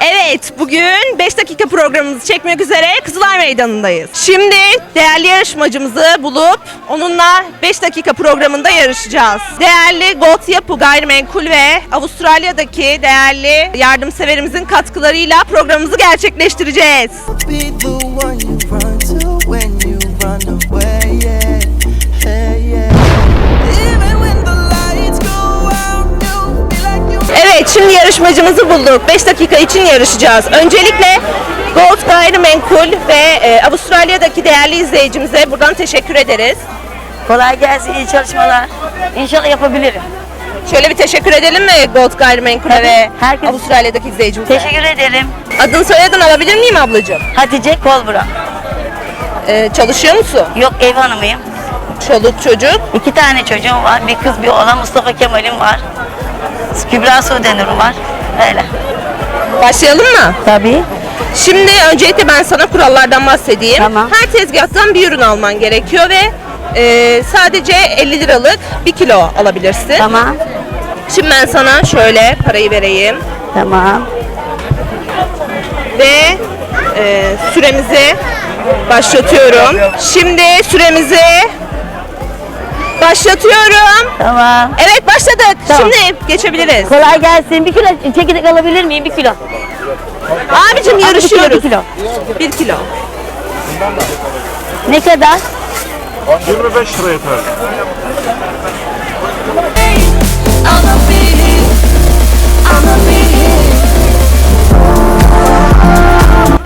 Evet, bugün 5 dakika programımızı çekmek üzere Kızılay Meydanı'ndayız. Şimdi değerli yarışmacımızı bulup onunla 5 dakika programında yarışacağız. Değerli Gold Yapı Gayrimenkul ve Avustralya'daki değerli yardımseverimizin katkılarıyla programımızı gerçekleştireceğiz. Şimdi yarışmacımızı bulduk. 5 dakika için yarışacağız. Öncelikle Gold Gayrimenkul ve e, Avustralya'daki değerli izleyicimize buradan teşekkür ederiz. Kolay gelsin, iyi çalışmalar. İnşallah yapabilirim. Şöyle bir teşekkür edelim mi Gold Gayrimenkul'e Tabii, ve herkes- Avustralya'daki izleyicimize? Teşekkür ederim. Adın soyadın alabilir miyim ablacığım? Hatice Kolbura. Ee, çalışıyor musun? Yok ev hanımıyım. Çoluk çocuk. İki tane çocuğum var. Bir kız bir oğlan Mustafa Kemal'im var. Kübra Sudenur'um var. Öyle. Başlayalım mı? Tabii. Şimdi öncelikle ben sana kurallardan bahsedeyim. Tamam. Her tezgahtan bir ürün alman gerekiyor ve e, sadece 50 liralık 1 kilo alabilirsin. Tamam. Şimdi ben sana şöyle parayı vereyim Tamam. ve e, süremizi başlatıyorum. Şimdi süremizi başlatıyorum. Tamam. Evet başladık. Tamam. Şimdi geçebiliriz. Kolay gelsin. Bir kilo çekirdek alabilir miyim? Bir kilo. Abicim Abi, bir kilo, yarışıyoruz. Bir kilo. Bir kilo. Ne kadar? 25 lira yeter.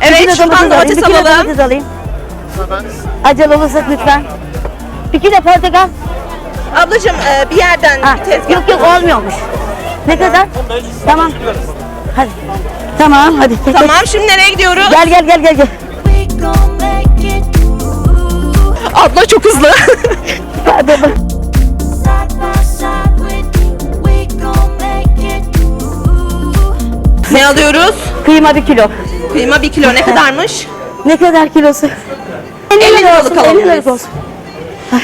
Evet şuradan alayım, domates bir kilo alalım. domates alayım. Acele olursa lütfen. Bir kilo portakal. Ablacığım e, bir yerden Ha, bir tezgah. yok yok olmuyormuş. Ne kadar? Tamam. Hadi. Tamam hadi. Tamam şimdi nereye gidiyoruz? Gel gel gel gel. gel. We gon' make it through. Abla çok hızlı. Hadi, hadi. Side by side with you, we gon' make it through. ne alıyoruz? Kıyma bir kilo. Kıyma bir kilo ne kadarmış? Ne kadar kilosu? 50 liralık olsun, 50 alalım biz. olsun.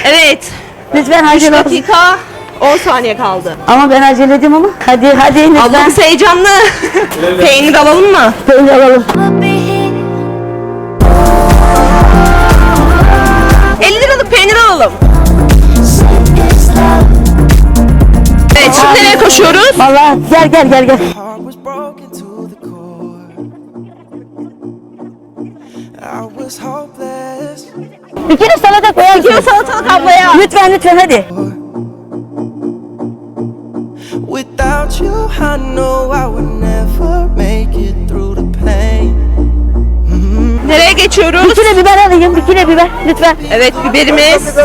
Evet. Lütfen 3 acele olsun. dakika 10 saniye kaldı. Ama ben acele edeyim ama. Hadi hadi lütfen. Ablamız heyecanlı. Peynir alalım mı? Peynir alalım. I'll be here. 50 liralık peynir alalım. Evet şimdi nereye koşuyoruz? Vallahi gel gel gel gel. I was hopeless. Bir kilo salata koyar mısın? Kilo salatalık ablaya. Lütfen lütfen hadi. Without you, I know I would never make it through the pain. Nereye Bir geçiyoruz? kilo biber alayım. Bir kilo biber lütfen. Evet biberimiz.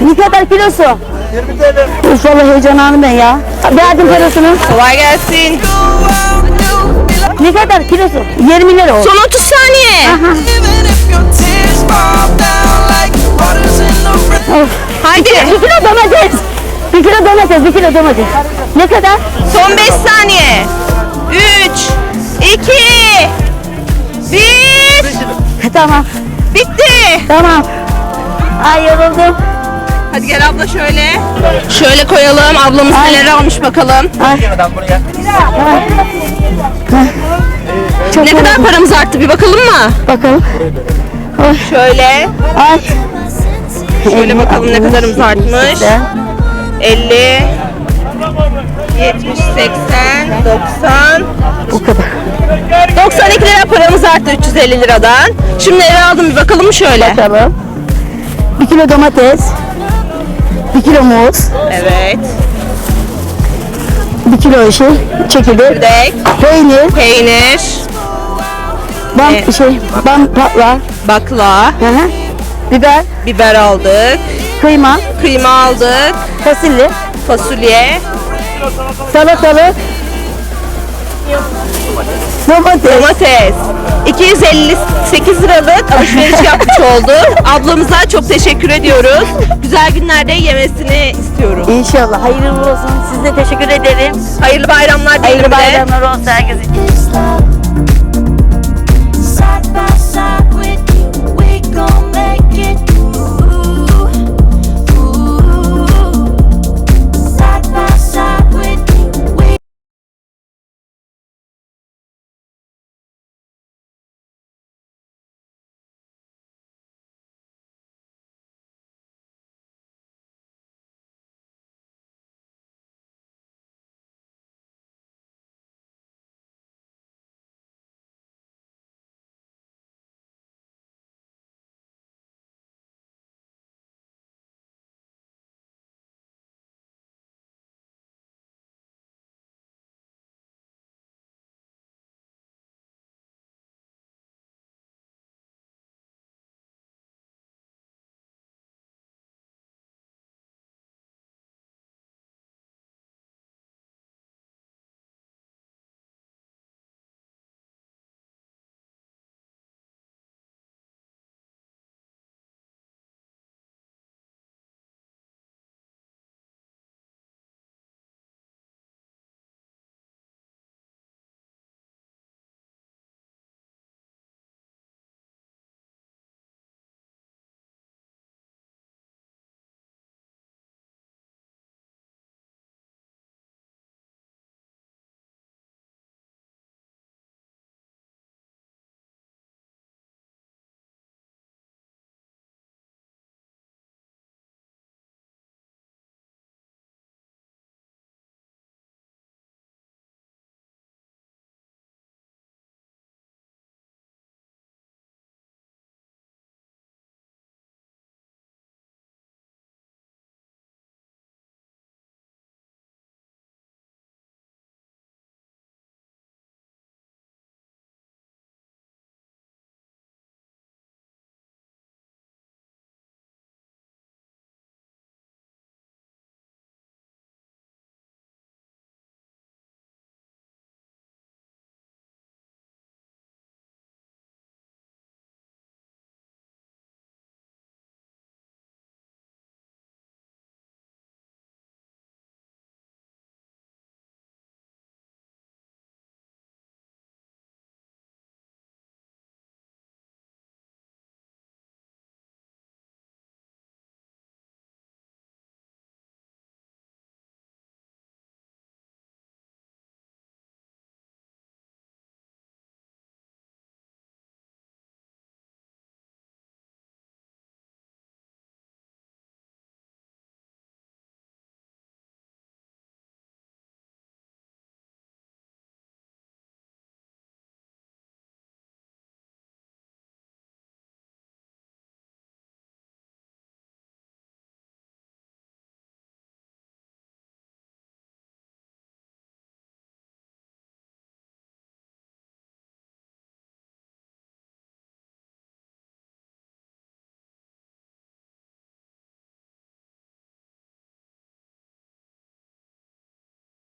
Ne kadar kilosu? 20 TL. İnşallah heyecanlandım ben ya. Verdim parasını. Kolay gelsin. Ne kadar kilosu? 20 lira oldu. Son 30 saniye. Even Haydi. Bir kilo domates. Bir kilo domates, bir kilo domates. Ne kadar? Son 5 saniye. 3, 2, 1. Tamam, Bitti. tamam. Ay yoruldum. Hadi gel abla şöyle. Şöyle koyalım. Ablamız Ay. neler almış bakalım. Ay. Ay. Çok Ne kadar paramız arttı bir bakalım mı? Bakalım. Şöyle. Ay. Şöyle bakalım ne kadarımız artmış. İşte. 50 70 80 90 Bu kadar. 92 lira paramız arttı 350 liradan. Şimdi eve aldım bir bakalım mı şöyle? Bakalım. Bir kilo domates. Bir kilo muz. Evet. Bir kilo şey, çekirdek. Ördek, Peynir. peynir, Bam Evet. şey, bam patla. bakla, Hı hı. Biber, biber aldık, kıyma, kıyma aldık, fasulye, fasulye, salatalık, domates. domates. 258 liralık alışveriş yapmış oldu. Ablamıza çok teşekkür ediyoruz. Güzel günlerde yemesini istiyoruz. İnşallah. Hayırlı olsun. Size teşekkür ederim. Hayırlı bayramlar dilerim Hayırlı de. bayramlar olsun herkese. It's love.